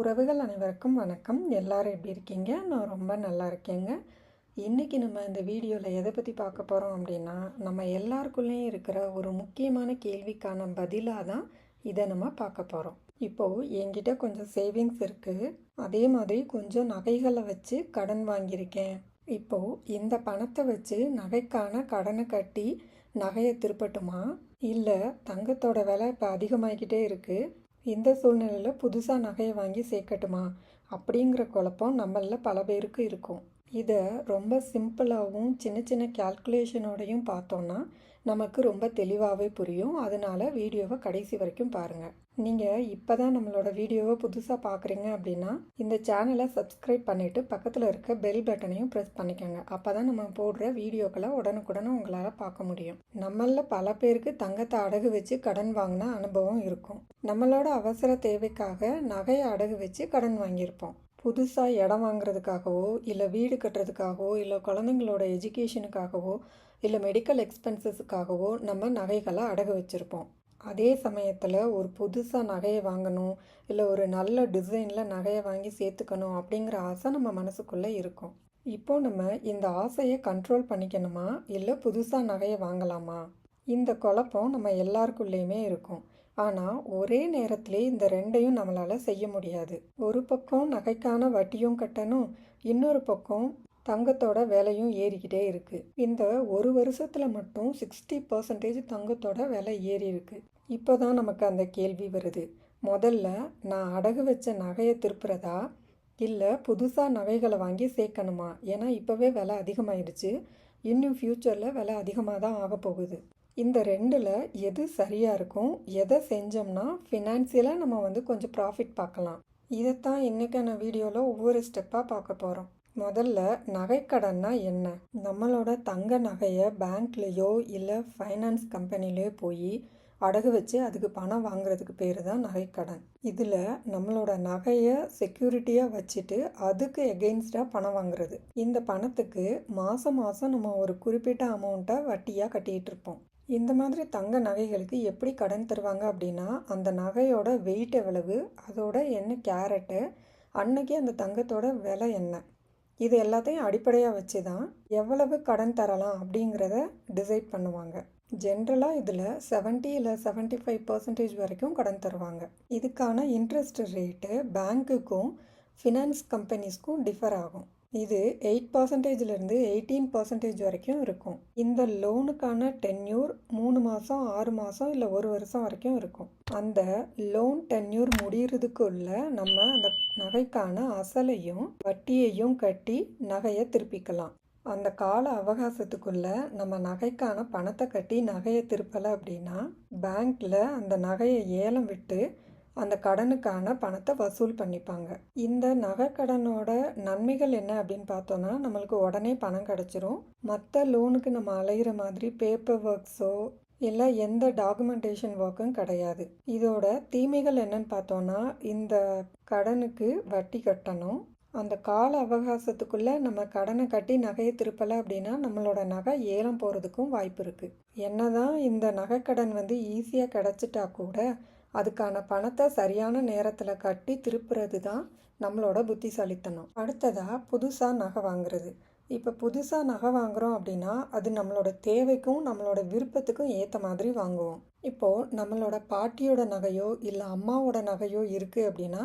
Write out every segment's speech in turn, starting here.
உறவுகள் அனைவருக்கும் வணக்கம். எல்லாரும் எப்படி இருக்கீங்க? நான் ரொம்ப நல்லா இருக்கேங்க. இன்றைக்கி நம்ம இந்த வீடியோவில் எதை பற்றி பார்க்க போகிறோம் அப்படின்னா நம்ம எல்லாருக்குள்ளேயும் இருக்கிற ஒரு முக்கியமான கேள்விக்கான பதிலாக தான் இதை நம்ம பார்க்க போகிறோம் இப்போது என்கிட்ட கொஞ்சம் சேவிங்ஸ் இருக்குது அதே மாதிரி கொஞ்சம் நகைகளை வச்சு கடன் வாங்கியிருக்கேன். இப்போது இந்த பணத்தை வச்சு நகைக்கான கடனை கட்டி நகையை திருப்பட்டுமா? இல்லை தங்கத்தோட விலை இப்போ அதிகமாகிக்கிட்டே இருக்குது இந்த சூழ்நிலையில் புதுசாக நகையை வாங்கி சேர்க்கட்டுமா? அப்படிங்கிற குழப்பம் நம்மளில் பல பேருக்கு இருக்கும். இதை ரொம்ப சிம்பிளாகவும் சின்ன சின்ன கேல்குலேஷனோடையும் பார்த்தோன்னா நமக்கு ரொம்ப தெளிவாகவே புரியும். அதனால் வீடியோவை கடைசி வரைக்கும் பாருங்கள் நீங்கள் இப்போ தான் நம்மளோட வீடியோவை புதுசாக பார்க்குறீங்க அப்படின்னா இந்த சேனலை சப்ஸ்கிரைப் பண்ணிவிட்டு பக்கத்தில் இருக்க பெல் பட்டனையும் ப்ரெஸ் பண்ணிக்கோங்க. அப்போ தான் நம்ம போடுற வீடியோக்களை உடனுக்குடனே உங்களால் பார்க்க முடியும். நம்மளில் பல பேருக்கு தங்கத்தை அடகு வச்சு கடன் வாங்கின அனுபவம் இருக்கும். நம்மளோட அவசர தேவைக்காக நகையை அடகு வச்சு கடன் வாங்கியிருப்போம். புதுசாக இடம் வாங்குறதுக்காகவோ இல்லை வீடு கட்டுறதுக்காகவோ இல்லை குழந்தைங்களோட எஜுகேஷனுக்காகவோ இல்லை மெடிக்கல் எக்ஸ்பென்சஸுக்காகவோ நம்ம நகைகளை அடகு வச்சுருப்போம். அதே சமயத்தில் ஒரு புதுசாக நகையை வாங்கணும் இல்லை ஒரு நல்ல டிசைனில் நகையை வாங்கி சேர்த்துக்கணும் அப்படிங்கிற ஆசை நம்ம மனசுக்குள்ளே இருக்கும். இப்போ நம்ம இந்த ஆசையை கண்ட்ரோல் பண்ணிக்கணுமா இல்லை புதுசாக நகையை வாங்கலாமா? இந்த குழப்பம் நம்ம எல்லாருக்குள்ளேயுமே இருக்கும். ஆனால் ஒரே நேரத்திலே இந்த ரெண்டையும் நம்மளால் செய்ய முடியாது. ஒரு பக்கம் நகைக்கான வட்டியும் கட்டணும் இன்னொரு பக்கம் தங்கத்தோட விலையும் ஏறிக்கிட்டே இருக்குது இந்த ஒரு வருஷத்தில் மட்டும் சிக்ஸ்டி பர்சன்டேஜ் தங்கத்தோட விலை ஏறி இருக்கு. இப்போ தான் நமக்கு அந்த கேள்வி வருது. முதல்ல நான் அடகு வச்ச நகையை திருப்புறதா? இல்லை புதுசாக நகைகளை வாங்கி சேர்க்கணுமா? ஏன்னா இப்போவே விலை அதிகமாயிடுச்சு. இன்னும் ஃப்யூச்சரில் விலை அதிகமாக தான் ஆக போகுது. இந்த ரெண்டில் எது சரியாக இருக்கும்? எதை செஞ்சோம்னா ஃபினான்சியலாக நம்ம வந்து கொஞ்சம் ப்ராஃபிட் பார்க்கலாம். இதைத்தான் இன்றைக்கான வீடியோவில் ஒவ்வொரு ஸ்டெப்பாக பார்க்க போகிறோம் முதல்ல நகைக்கடன்னா என்ன? நம்மளோட தங்க நகையை பேங்க்லேயோ இல்லை ஃபைனான்ஸ் கம்பெனிலேயோ போய் அடகு வச்சு அதுக்கு பணம் வாங்குறதுக்கு பேர் தான் நகைக்கடன். இதில் நம்மளோட நகையை செக்யூரிட்டியாக வச்சுட்டு அதுக்கு எகெயின்ஸ்டாக பணம் வாங்குறது. இந்த பணத்துக்கு மாதம் மாதம் நம்ம ஒரு குறிப்பிட்ட அமௌண்ட்டை வட்டியாக கட்டிகிட்டு இருப்போம். இந்த மாதிரி தங்க நகைகளுக்கு எப்படி கடன் தருவாங்க அப்படின்னா அந்த நகையோட வெயிட் எவ்வளவு அதோட என்ன கேரட்டு அன்னைக்கு அந்த தங்கத்தோட விலை என்ன? இது எல்லாத்தையும் அடிப்படையாக வச்சு தான் எவ்வளவு கடன் தரலாம் அப்படிங்கிறத டிசைட் பண்ணுவாங்க. ஜென்ரலாக இதில் செவன்ட்டி இல்லை செவன்ட்டி ஃபைவ் பர்சன்டேஜ் வரைக்கும் கடன் தருவாங்க. இதுக்கான இன்ட்ரெஸ்ட் ரேட்டு பேங்க்குக்கும் ஃபினான்ஸ் கம்பெனிஸ்க்கும் டிஃபர் ஆகும். இது எயிட் பர்சன்டேஜ்லேருந்து எயிட்டீன் பர்சன்டேஜ் வரைக்கும் இருக்கும். இந்த லோனுக்கான டென்யூர் மூணு மாதம் ஆறு மாதம் இல்லை ஒரு வருஷம் வரைக்கும் இருக்கும். அந்த லோன் டென்யூர் முடிகிறதுக்குள்ள நம்ம அந்த நகைக்கான அசலையும் வட்டியையும் கட்டி நகையை திருப்பிக்கலாம். அந்த கால அவகாசத்துக்குள்ள நம்ம நகைக்கான பணத்தை கட்டி நகையை திருப்பலை அப்படின்னா பேங்க்கில் அந்த நகையை ஏலம் விட்டு அந்த கடனுக்கான பணத்தை வசூல் பண்ணிப்பாங்க. இந்த நகை கடனோட நன்மைகள் என்ன அப்படின்னு பார்த்தோன்னா நம்மளுக்கு உடனே பணம் கிடச்சிரும். மற்ற லோனுக்கு நம்ம அலையிற மாதிரி பேப்பர் ஒர்க்ஸோ இல்லை எந்த டாக்குமெண்டேஷன் ஒர்க்கும் கிடையாது. இதோட தீமைகள் என்னன்னு பார்த்தோன்னா இந்த கடனுக்கு வட்டி கட்டணும். அந்த கால அவகாசத்துக்குள்ளே நம்ம கடனை கட்டி நகையை திருப்பலை அப்படின்னா நம்மளோட நகை ஏலம் போகிறதுக்கும் வாய்ப்பு இருக்குது என்னதான் இந்த நகைக்கடன் வந்து ஈஸியாக கிடச்சிட்டா கூட அதுக்கான பணத்தை சரியான நேரத்தில் கட்டி திருப்புறது தான் நம்மளோட புத்திசாலித்தனம். அடுத்ததாக புதுசாக நகை வாங்குறது. இப்போ புதுசாக நகை வாங்குகிறோம் அப்படின்னா அது நம்மளோட தேவைக்கும் நம்மளோட விருப்பத்துக்கும் ஏற்ற மாதிரி வாங்குவோம். இப்போது நம்மளோட பாட்டியோட நகையோ இல்லை அம்மாவோட நகையோ இருக்குது அப்படின்னா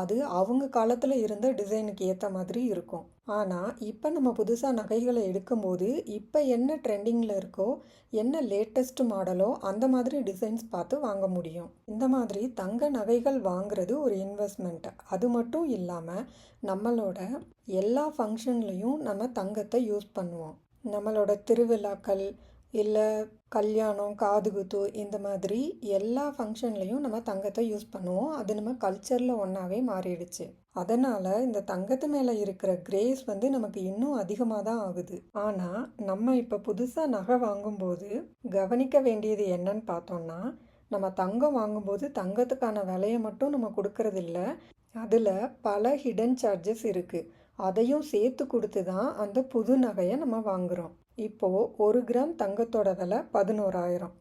அது அவங்க காலத்தில் இருந்த டிசைனுக்கு ஏற்ற மாதிரி இருக்கும். ஆனால் இப்போ நம்ம புதுசாக நகைகளை எடுக்கும்போது இப்போ என்ன ட்ரெண்டிங்கில் இருக்கோ என்ன லேட்டஸ்ட் மாடலோ அந்த மாதிரி டிசைன்ஸ் பார்த்து வாங்க முடியும். இந்த மாதிரி தங்க நகைகள் வாங்குறது ஒரு இன்வெஸ்ட்மெண்ட். அது மட்டும் இல்லாமல் நம்மளோட எல்லா ஃபங்க்ஷன்லேயும் நம்ம தங்கத்தை யூஸ் பண்ணுவோம். நம்மளோட திருவிழாக்கள் இல்லை கல்யாணம் காதுகுத்து இந்த மாதிரி எல்லா ஃபங்க்ஷன்லேயும் நம்ம தங்கத்தை யூஸ் பண்ணுவோம். அது நம்ம கல்ச்சரில் ஒன்றாவே மாறிடுச்சு. அதனால் இந்த தங்கத்து மேலே இருக்கிற கிரேஸ் வந்து நமக்கு இன்னும் அதிகமாக தான் ஆகுது. ஆனால் நம்ம இப்போ புதுசாக நகை வாங்கும்போது கவனிக்க வேண்டியது என்னன்னு பார்த்தோம்னா நம்ம தங்கம் வாங்கும்போது தங்கத்துக்கான விலையை மட்டும் நம்ம கொடுக்கறதில்ல. அதில் பல ஹிடன் சார்ஜஸ் இருக்குது அதையும் சேர்த்து கொடுத்து தான் அந்த புது நகையை நம்ம வாங்குகிறோம் இப்போது ஒரு கிராம் தங்கத்தோட விலை பதினோராயிரம்.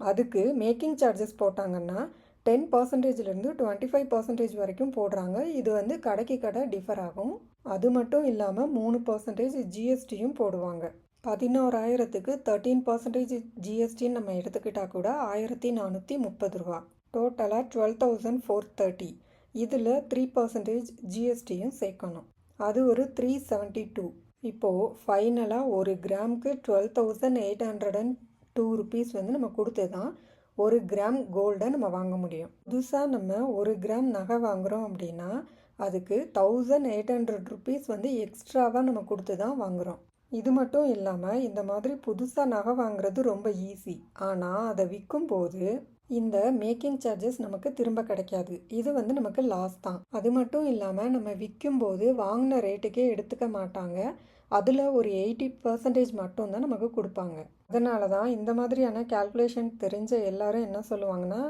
அதுக்கு மேக்கிங் சார்ஜஸ் போட்டாங்கன்னா டென் பர்சன்டேஜ்லேருந்து டுவெண்ட்டி ஃபைவ் பர்சன்டேஜ் வரைக்கும் போடுறாங்க. இது வந்து கடைக்கு கடை டிஃபர் ஆகும். அது மட்டும் இல்லாமல் மூணு பர்சன்டேஜ் ஜிஎஸ்டியும் போடுவாங்க. பதினோராயிரத்துக்கு தேர்ட்டீன் பர்சன்டேஜ் ஜிஎஸ்டின்னு நம்ம எடுத்துக்கிட்டால் கூட ஆயிரத்தி நானூற்றி முப்பது ரூபா. டோட்டலாக டுவெல் தௌசண்ட் ஃபோர் தேர்ட்டி இதில் த்ரீ பர்சன்டேஜ் ஜிஎஸ்டியும் சேர்க்கணும். அது ஒரு த்ரீ செவன்ட்டி டூ இப்போது ஃபைனலாக ஒரு கிராமுக்கு twelve thousand eight hundred and two rupees வந்து நம்ம கொடுத்து தான் ஒரு கிராம் கோல்டை நம்ம வாங்க முடியும். புதுசாக நம்ம ஒரு கிராம் நகை வாங்குகிறோம் அப்படின்னா அதுக்கு தௌசண்ட் எயிட் ஹண்ட்ரட் ருபீஸ் வந்து எக்ஸ்ட்ராவாக நம்ம கொடுத்து தான் வாங்குகிறோம் இது மட்டும் இல்லாமல் இந்த மாதிரி புதுசாக நகை வாங்குறது ரொம்ப ஈஸி ஆனால் அதை விற்கும்போது இந்த மேக்கிங் சார்ஜஸ் நமக்கு திரும்ப கிடைக்காது. இது வந்து நமக்கு லாஸ் தான். அது மட்டும் இல்லாமல் நம்ம விற்கும்போது வாங்கின ரேட்டுக்கே எடுத்துக்க மாட்டாங்க. அதில் ஒரு எயிட்டி பர்சன்டேஜ் மட்டும்தான் நமக்கு கொடுப்பாங்க. அதனால தான் இந்த மாதிரியான கால்குலேஷன் தெரிஞ்ச எல்லாரும் என்ன சொல்லுவாங்கன்னா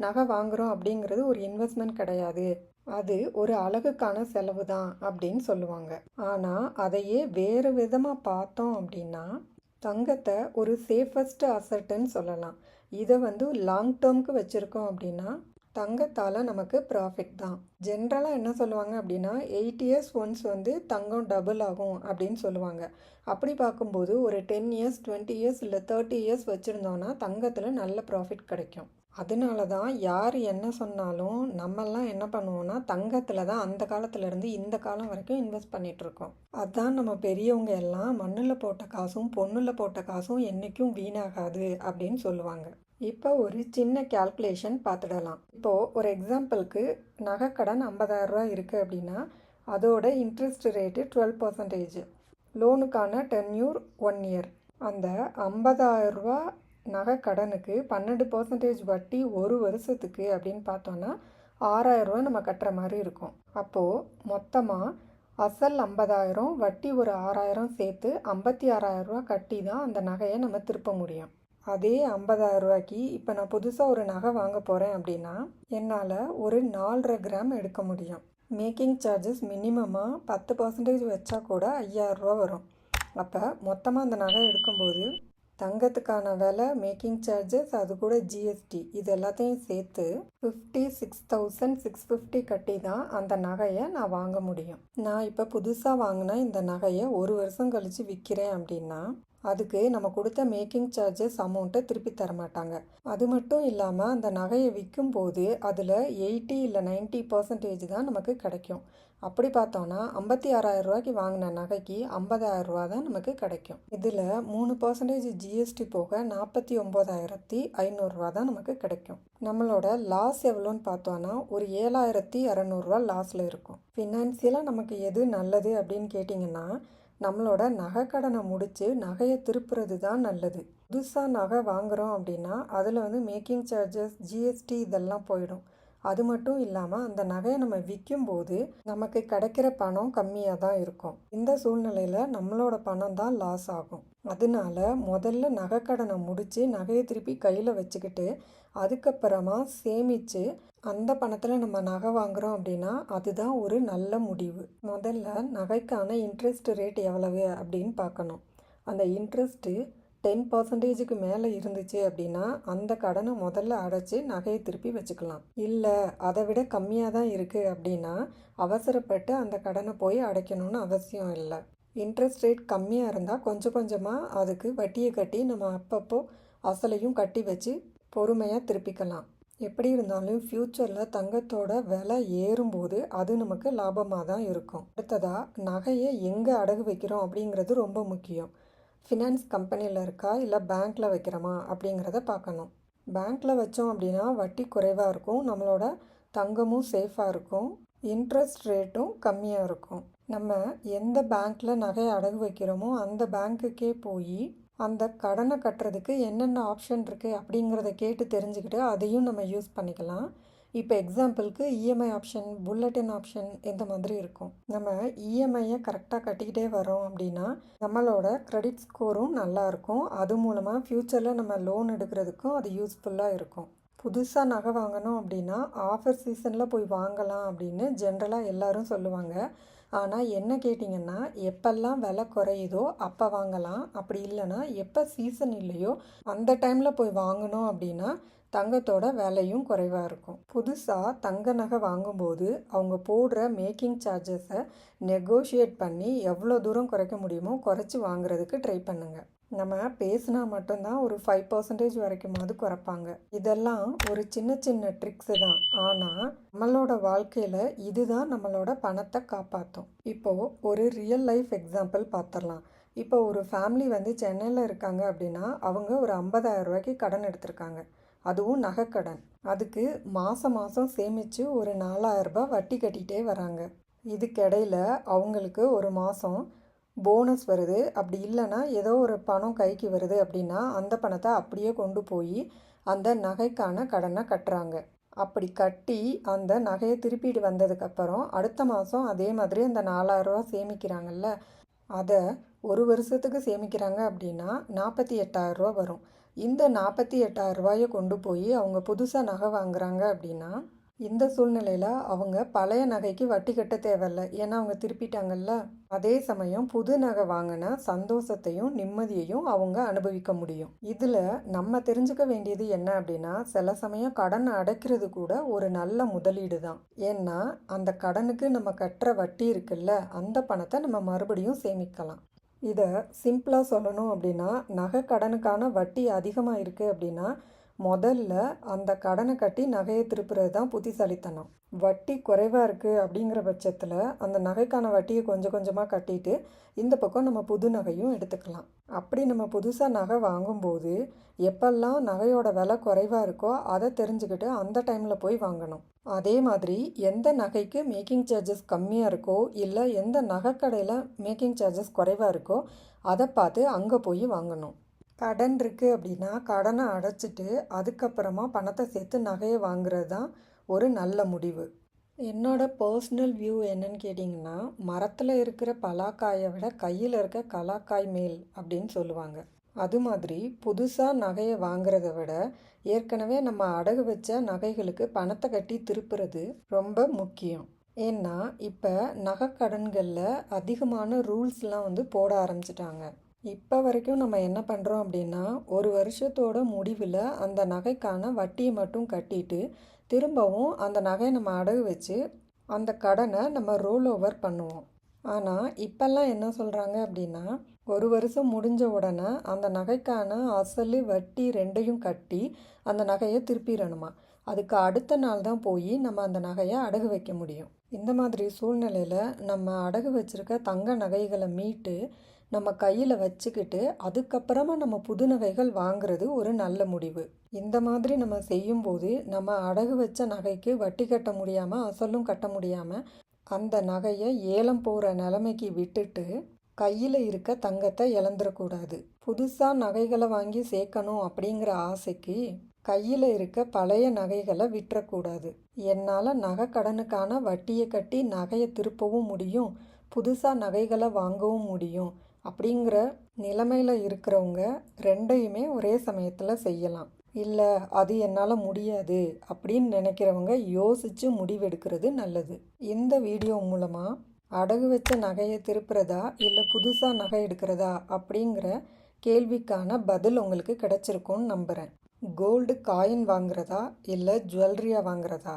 நகை வாங்குகிறோம் அப்படிங்கிறது ஒரு இன்வெஸ்ட்மெண்ட் கிடையாது. அது ஒரு அழகுக்கான செலவு தான் அப்படின்னு சொல்லுவாங்க. ஆனால் அதையே வேறு விதமாக பார்த்தோம் அப்படின்னா தங்கத்தை ஒரு சேஃபஸ்ட் அசட்டுன்னு சொல்லலாம். இதை வந்து லாங் டேர்முக்கு வச்சுருக்கோம் அப்படின்னா தங்கத்தால் நமக்கு ப்ராஃபிட் தான். ஜென்ரலாக என்ன சொல்லுவாங்க அப்படின்னா எயிட் இயர்ஸ் ஒன்ஸ் வந்து தங்கம் டபுள் ஆகும் அப்படின்னு சொல்லுவாங்க. அப்படி பார்க்கும்போது ஒரு டென் இயர்ஸ் டுவெண்ட்டி இயர்ஸ் இல்லை தேர்ட்டி இயர்ஸ் வச்சுருந்தோன்னா தங்கத்தில் நல்ல ப்ராஃபிட் கிடைக்கும். அதனால தான் யார் என்ன சொன்னாலும் நம்மெல்லாம் என்ன பண்ணுவோம்னா தங்கத்தில் தான் அந்த காலத்துலேருந்து இந்த காலம் வரைக்கும் இன்வெஸ்ட் பண்ணிகிட்ருக்கோம் அதுதான் நம்ம பெரியவங்க எல்லாம் மண்ணில் போட்ட காசும் பொண்ணில் போட்ட காசும் என்றைக்கும் வீணாகாது அப்படின்னு சொல்லுவாங்க. இப்போ ஒரு சின்ன கேல்குலேஷன் பார்த்துடலாம். இப்போது ஒரு எக்ஸாம்பிளுக்கு நகைக்கடன் ஐம்பதாயிரரூவா இருக்குது அப்படின்னா அதோட இன்ட்ரெஸ்ட் ரேட்டு டுவெல் பர்சன்டேஜ் லோனுக்கான டென்யூர் ஒன் இயர் அந்த ஐம்பதாயிரரூவா நகை கடனுக்கு பன்னெண்டு பர்சன்டேஜ் வட்டி ஒரு வருஷத்துக்கு அப்படின்னு பார்த்தோன்னா ஆறாயிரரூவா நம்ம கட்டுற மாதிரி இருக்கும். அப்போது மொத்தமாக அசல் ஐம்பதாயிரம் வட்டி ஒரு ஆறாயிரம் சேர்த்து ஐம்பத்தி ஆறாயிரரூவா கட்டி தான் அந்த நகையை நம்ம திருப்ப முடியும். அதே ஐம்பதாயிரம் ரூபாய்க்கு இப்போ நான் புதுசாக ஒரு நகை வாங்க போகிறேன் அப்படின்னா என்னால் ஒரு நாலரை கிராம் எடுக்க முடியும். மேக்கிங் சார்ஜஸ் மினிமமாக பத்து பர்சன்டேஜ் வச்சா கூட ஐயாயிரரூவா வரும். அப்போ மொத்தமாக அந்த நகை எடுக்கும்போது தங்கத்துக்கான விலை மேக்கிங் சார்ஜஸ் அது கூட ஜிஎஸ்டி இது எல்லாத்தையும் சேர்த்து fifty six thousand six fifty கட்டி தான் அந்த நகையை நான் வாங்க முடியும். நான் இப்போ புதுசாக வாங்கின இந்த நகையை ஒரு வருஷம் கழித்து விற்கிறேன் அப்படின்னா அதுக்கு நம்ம கொடுத்த மேக்கிங் சார்ஜஸ் அமௌண்ட்டை திருப்பி தர மாட்டாங்க. அது மட்டும் இல்லாமல் அந்த நகையை விற்கும்போது அதில் எயிட்டி இல்லை நைன்ட்டி பர்சன்டேஜ் தான் நமக்கு கிடைக்கும். அப்படி பார்த்தோன்னா ஐம்பத்தி ஆறாயிரம் ரூபாய்க்கு வாங்கின நகைக்கு ஐம்பதாயிரம் ரூபா தான் நமக்கு கிடைக்கும். இதில் மூணு பர்சன்டேஜ் ஜிஎஸ்டி போக நாற்பத்தி ஒம்பதாயிரத்தி ஐநூறுரூவா தான் நமக்கு கிடைக்கும். நம்மளோட லாஸ் எவ்வளோன்னு பார்த்தோன்னா ஒரு ஏழாயிரத்தி இரநூறுவா லாஸில் இருக்கும். ஃபினான்சியலாக நமக்கு எது நல்லது அப்படின்னு கேட்டிங்கன்னா நம்மளோட நகை கடனை முடித்து நகையை திருப்புறது தான் நல்லது. புதுசாக நகை வாங்குகிறோம் அப்படின்னா அதில் வந்து மேக்கிங் சார்ஜஸ் ஜிஎஸ்டி இதெல்லாம் போயிடும். அது மட்டும் இல்லாமல் அந்த நகையை நம்ம விற்கும்போது நமக்கு கிடைக்கிற பணம் கம்மியாக தான் இருக்கும். இந்த சூழ்நிலையில் நம்மளோட பணம் தான் லாஸ் ஆகும். அதனால முதல்ல நகைக்கடனை முடித்து நகையை திருப்பி கையில் வச்சுக்கிட்டு அதுக்கப்புறமா சேமித்து அந்த பணத்தில் நம்ம நகை வாங்குகிறோம் அப்படின்னா அதுதான் ஒரு நல்ல முடிவு. முதல்ல நகைக்கான இன்ட்ரெஸ்ட் ரேட் எவ்வளவு அப்படின்னு பார்க்கணும். அந்த இன்ட்ரெஸ்ட்டு டென் பர்சன்டேஜுக்கு மேலே இருந்துச்சு அப்படின்னா அந்த கடனை முதல்ல அடைச்சி நகையை திருப்பி வச்சுக்கலாம். இல்லை அதை விட கம்மியாக தான் இருக்குது அப்படின்னா அவசரப்பட்டு அந்த கடனை போய் அடைக்கணும்னு அவசியம் இல்லை. இன்ட்ரெஸ்ட் ரேட் கம்மியாக இருந்தால் கொஞ்சம் கொஞ்சமாக அதுக்கு வட்டியை கட்டி நம்ம அப்பப்போ அசலையும் கட்டி வச்சு பொறுமையாக திருப்பிக்கலாம். எப்படி இருந்தாலும் ஃப்யூச்சரில் தங்கத்தோட விலை ஏறும்போது அது நமக்கு லாபமாக தான் இருக்கும். அடுத்ததாக நகையை எங்கே அடகு வைக்கிறோம் அப்படிங்கிறது ரொம்ப முக்கியம். ஃபினான்ஸ் கம்பெனியில் இருக்கா? இல்லை பேங்க்கில் வைக்கிறோமா? அப்படிங்கிறத பார்க்கணும். பேங்க்கில் வச்சோம் அப்படின்னா வட்டி குறைவாக இருக்கும். நம்மளோட தங்கமும் சேஃபாக இருக்கும். இன்ட்ரெஸ்ட் ரேட்டும் கம்மியாக இருக்கும். நம்ம எந்த பேங்க்கில் நகையை அடகு வைக்கிறோமோ அந்த பேங்க்குக்கே போய் அந்த கடனை கட்டுறதுக்கு என்னென்ன ஆப்ஷன் இருக்குது அப்படிங்கிறத கேட்டு தெரிஞ்சுக்கிட்டு அதையும் நம்ம யூஸ் பண்ணிக்கலாம். இப்போ எக்ஸாம்பிளுக்கு இஎம்ஐ ஆப்ஷன் புல்லட்டின் ஆப்ஷன் இந்த மாதிரி இருக்கும்? நம்ம இஎம்ஐயை கரெக்டாக கட்டிக்கிட்டே வரோம் அப்படின்னா நம்மளோட க்ரெடிட் ஸ்கோரும் நல்லாயிருக்கும் அது மூலமாக ஃப்யூச்சரில் நம்ம லோன் எடுக்கிறதுக்கும் அது யூஸ்ஃபுல்லாக இருக்கும். புதுசாக நகை வாங்கணும் அப்படின்னா ஆஃபர் சீசனில் போய் வாங்கலாம் அப்படின்னு ஜென்ரலாக எல்லோரும் சொல்லுவாங்க. ஆனால் என்ன கேட்டிங்கன்னா எப்பெல்லாம் விலை குறையுதோ அப்போ வாங்கலாம். அப்படி இல்லைன்னா எப்போ சீசன் இல்லையோ அந்த டைமில் போய் வாங்கணும் அப்படின்னா தங்கத்தோட விலையும் குறைவாக இருக்கும். புதுசாக தங்க நகை வாங்கும்போது அவங்க போடுற மேக்கிங் சார்ஜஸை நெகோஷியேட் பண்ணி எவ்வளோ தூரம் குறைக்க முடியுமோ குறைச்சி வாங்குறதுக்கு ட்ரை பண்ணுங்கள் நம்ம பேசினா மட்டும்தான் ஒரு ஃபைவ் பர்சன்டேஜ் வரைக்குமாவது குறைப்பாங்க. இதெல்லாம் ஒரு சின்ன சின்ன ட்ரிக்ஸு தான். ஆனால் நம்மளோட வாழ்க்கையில் இதுதான் நம்மளோட பணத்தை காப்பாற்றும் இப்போது ஒரு ரியல் லைஃப் எக்ஸாம்பிள் பார்த்துடலாம் இப்போ ஒரு ஃபேமிலி வந்து சென்னையில் இருக்காங்க அப்படின்னா அவங்க ஒரு 50000 ரூபாய்க்கு கடன் எடுத்திருக்காங்க. அதுவும் நகைக்கடன் அதுக்கு மாதம் மாதம் சேமித்து ஒரு 4000 ரூபாய் வட்டி கட்டிகிட்டே வராங்க. இதுக்கிடையில் அவங்களுக்கு ஒரு மாதம் போனஸ் வருது. அப்படி இல்லைன்னா ஏதோ ஒரு பணம் கைக்கு வருது அப்படின்னா அந்த பணத்தை அப்படியே கொண்டு போய் அந்த நகைக்கான கடனை கட்டுறாங்க. அப்படி கட்டி அந்த நகையை திருப்பிட்டு வந்ததுக்கப்புறம் அடுத்த மாதம் அதே மாதிரி அந்த நாலாயிரரூவா சேமிக்கிறாங்கல்ல அதை ஒரு வருஷத்துக்கு சேமிக்கிறாங்க அப்படின்னா நாற்பத்தி எட்டாயிரம் ரூபா வரும். இந்த நாற்பத்தி எட்டாயிரம் ரூபாயை கொண்டு போய் அவங்க புதுசாக நகை வாங்குறாங்க அப்படின்னா இந்த சூழ்நிலையில் அவங்க பழைய நகைக்கு வட்டி கட்ட தேவையில்ல. ஏன்னா அவங்க திருப்பிட்டாங்கல்ல? அதே சமயம் புது நகை வாங்கின சந்தோஷத்தையும் நிம்மதியையும் அவங்க அனுபவிக்க முடியும். இதில் நம்ம தெரிஞ்சுக்க வேண்டியது என்ன அப்படின்னா சில சமயம் கடன் அடைக்கிறது கூட ஒரு நல்ல முதலீடு தான். ஏன்னா அந்த கடனுக்கு நம்ம கட்டுற வட்டி இருக்குல்ல அந்த பணத்தை நம்ம மறுபடியும் சேமிக்கலாம். இதை சிம்பிளாக சொல்லணும் அப்படின்னா நகை கடனுக்கான வட்டி அதிகமாக இருக்குது அப்படின்னா முதல்ல அந்த கடனை கட்டி நகையை திருப்புறது தான் புத்திசாலித்தனம். வட்டி குறைவாக இருக்குது அப்படிங்கிற பட்சத்தில் அந்த நகைக்கான வட்டியை கொஞ்சம் கொஞ்சமாக கட்டிட்டு இந்த பக்கம் நம்ம புது நகையும் எடுத்துக்கலாம். அப்படி நம்ம புதுசாக நகை வாங்கும்போது எப்பெல்லாம் நகையோட விலை குறைவாக இருக்கோ அதை தெரிஞ்சுக்கிட்டு அந்த டைமில் போய் வாங்கணும். அதே மாதிரி எந்த நகைக்கு மேக்கிங் சார்ஜஸ் கம்மியாக இருக்கோ இல்லை எந்த நகைக்கடையில் மேக்கிங் சார்ஜஸ் குறைவாக இருக்கோ அதை பார்த்து அங்கே போய் வாங்கணும். கடன் இருக்குது அப்படின்னா கடனை அடைச்சிட்டு அதுக்கப்புறமா பணத்தை சேர்த்து நகையை வாங்குறது தான் ஒரு நல்ல முடிவு. என்னோட பர்சனல் வியூ என்னன்னு கேட்டிங்கன்னா மரத்தில் இருக்கிற பலாக்காயை விட கையில் இருக்க கலாக்காய் மேல் அப்படின்னு சொல்லுவாங்க. அது மாதிரி புதுசாக நகையை வாங்குறத விட ஏற்கனவே நம்ம அடகு வச்ச நகைகளுக்கு பணத்தை கட்டி திருப்புறது ரொம்ப முக்கியம். ஏன்னா இப்போ நகைக்கடன்களில் அதிகமான ரூல்ஸ்லாம் வந்து போட ஆரம்பிச்சிட்டாங்க. இப்போ வரைக்கும் நம்ம என்ன பண்ணுறோம் அப்படின்னா ஒரு வருஷத்தோட முடிவில் அந்த நகைக்கான வட்டியை மட்டும் கட்டிட்டு திரும்பவும் அந்த நகையை நம்ம அடகு வச்சு அந்த கடனை நம்ம ரோல் ஓவர் பண்ணுவோம். ஆனால் இப்போல்லாம் என்ன சொல்கிறாங்க அப்படின்னா ஒரு வருஷம் முடிஞ்ச உடனே அந்த நகைக்கான அசல் வட்டி ரெண்டையும் கட்டி அந்த நகையை திருப்பிடணுமா? அதுக்கு அடுத்த நாள் தான் போய் நம்ம அந்த நகையை அடகு வைக்க முடியும். இந்த மாதிரி சூழ்நிலையில் நம்ம அடகு வச்சிருக்க தங்க நகைகளை மீட்டு நம்ம கையில் வச்சுக்கிட்டு அதுக்கப்புறமா நம்ம புது நகைகள் வாங்குறது ஒரு நல்ல முடிவு. இந்த மாதிரி நம்ம செய்யும்போது நம்ம அடகு வச்ச நகைக்கு வட்டி கட்ட முடியாமல் அசலும் கட்ட முடியாமல் அந்த நகையை ஏலம் போகிற நிலைமைக்கு விட்டுட்டு கையில் இருக்க தங்கத்தை இழந்துடக்கூடாது புதுசாக நகைகளை வாங்கி சேர்க்கணும் அப்படிங்கிற ஆசைக்கு கையில் இருக்க பழைய நகைகளை விட்டுறக்கூடாது என்னால் நகை கடனுக்கான வட்டியை கட்டி நகையை திருப்பவும் முடியும் புதுசாக நகைகளை வாங்கவும் முடியும். அப்படிங்கிற நிலைமையில் இருக்கிறவங்க ரெண்டையுமே ஒரே சமயத்தில் செய்யலாம். இல்லை அது என்னால் முடியாது அப்படின்னு நினைக்கிறவங்க யோசித்து முடிவெடுக்கிறது நல்லது. இந்த வீடியோ மூலமாக அடகு வச்ச நகையை திருப்புறதா இல்லை புதுசாக நகை எடுக்கிறதா அப்படிங்கிற கேள்விக்கான பதில் உங்களுக்கு கிடைச்சிருக்கும்னு நம்புகிறேன் கோல்டு காயின் வாங்குறதா இல்லை ஜுவல்லரியாக வாங்குறதா?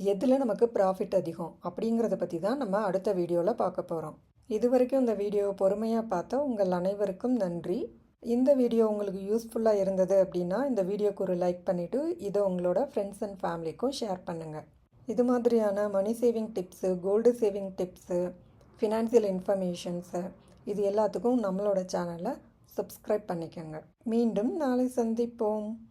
எதில் நமக்கு ப்ராஃபிட் அதிகம் அப்படிங்கிறத பற்றி தான் நம்ம அடுத்த வீடியோவில் பார்க்க போகிறோம் இது வரைக்கும் இந்த வீடியோவை பொறுமையாக பார்த்த உங்கள் அனைவருக்கும் நன்றி. இந்த வீடியோ உங்களுக்கு யூஸ்ஃபுல்லாக இருந்தது அப்படின்னா இந்த வீடியோக்கு ஒரு லைக் பண்ணிவிட்டு இதை உங்களோட ஃப்ரெண்ட்ஸ் அண்ட் ஃபேமிலிக்கும் ஷேர் பண்ணுங்கள் இது மாதிரியான money saving tips gold saving tips financial informations இது எல்லாத்துக்கும் நம்மளோட சேனலை சப்ஸ்கிரைப் பண்ணிக்கோங்க. மீண்டும் நாளை சந்திப்போம்.